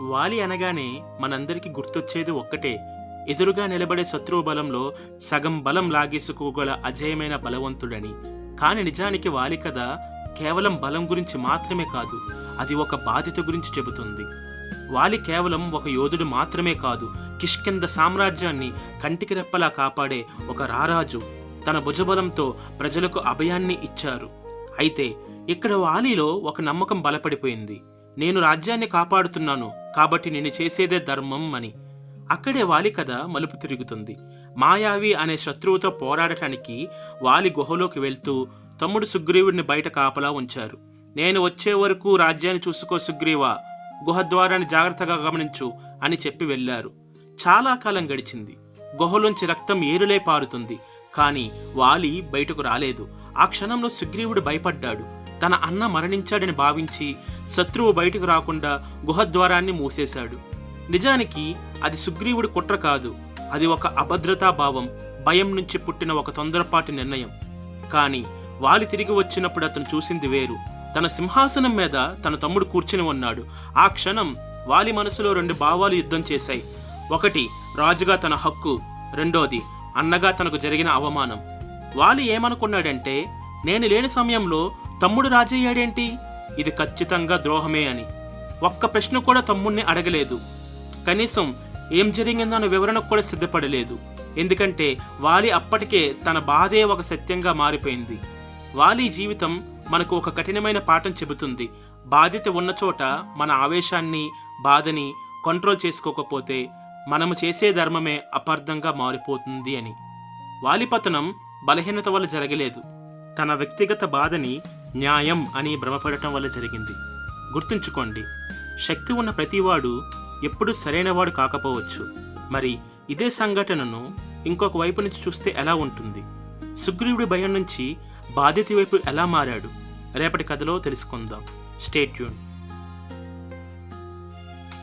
వాలి అనగానే మనందరికీ గుర్తొచ్చేది ఒక్కటే. ఎదురుగా నిలబడే శత్రువు బలంలో సగం బలం లాగేసుకోగల అజేయమైన బలవంతుడని. కాని నిజానికి వాలి కథ కేవలం బలం గురించి మాత్రమే కాదు అది ఒక బాధ్యత గురించి చెబుతుంది. వాలి కేవలం ఒక యోధుడు మాత్రమే కాదు కిష్కింద సామ్రాజ్యాన్ని కంటికి రెప్పలా కాపాడే ఒక రారాజు. తన భుజబలంతో ప్రజలకు అభయాన్ని ఇచ్చారు. అయితే ఇక్కడ వాలీలో ఒక నమ్మకం బలపడిపోయింది. నేను రాజ్యాన్ని కాపాడుతున్నాను కాబట్టి నేను చేసేదే ధర్మం అని. అక్కడే వాలి కథ మలుపు తిరుగుతుంది. మాయావి అనే శత్రువుతో పోరాడటానికి వాలి గుహలోకి వెళ్తూ తమ్ముడు సుగ్రీవుడిని బయట కాపలా ఉంచారు. నేను వచ్చే వరకు రాజ్యాన్ని చూసుకో సుగ్రీవా గుహ ద్వారాన్ని జాగ్రత్తగా గమనించు అని చెప్పి వెళ్ళారు. చాలా కాలం గడిచింది. గుహలోంచి రక్తం ఏరులే పారుతుంది. కానీ వాలి బయటకు రాలేదు. ఆ క్షణంలో సుగ్రీవుడు భయపడ్డాడు. తన అన్న మరణించాడని భావించి శత్రువు బయటకు రాకుండా గుహద్వారాన్ని మూసేశాడు. నిజానికి అది సుగ్రీవుడి కుట్ర కాదు. అది ఒక అభద్రతా భావం భయం నుంచి పుట్టిన ఒక తొందరపాటి నిర్ణయం. కానీ వాలి తిరిగి వచ్చినప్పుడు అతను చూసింది వేరు. తన సింహాసనం మీద తన తమ్ముడు కూర్చుని ఉన్నాడు. ఆ క్షణం వాలి మనసులో రెండు భావాలు యుద్ధం చేశాయి. ఒకటి రాజుగా తన హక్కు. రెండోది అన్నగా తనకు జరిగిన అవమానం. వాలి ఏమనుకున్నాడంటే నేను లేని సమయంలో తమ్ముడు రాజయ్యాడేంటి? ఇది ఖచ్చితంగా ద్రోహమే అని. ఒక్క ప్రశ్న కూడా తమ్ముణ్ణి అడగలేదు. కనీసం ఏం జరిగిందన్న వివరణకు కూడా సిద్ధపడలేదు. ఎందుకంటే వాలి అప్పటికే తన బాధే ఒక సత్యంగా మారిపోయింది. వాలి జీవితం మనకు ఒక కఠినమైన పాఠం చెబుతుంది. బాధ్యత ఉన్న చోట మన ఆవేశాన్ని బాధని కంట్రోల్ చేసుకోకపోతే మనము చేసే ధర్మమే అపార్థంగా మారిపోతుంది అని. వాలిపతనం బలహీనత వల్ల జరగలేదు. తన వ్యక్తిగత బాధని న్యాయం అని భ్రమపడటం వల్ల జరిగింది. గుర్తుంచుకోండి శక్తి ఉన్న ప్రతివాడు ఎప్పుడూ సరైనవాడు కాకపోవచ్చు. మరి ఇదే సంఘటనను ఇంకొక వైపు నుంచి చూస్తే ఎలా ఉంటుంది? సుగ్రీవుడి భయం నుంచి బాధ్యత వైపు ఎలా మారాడు? రేపటి కథలో తెలుసుకుందాం. స్టేట్యూన్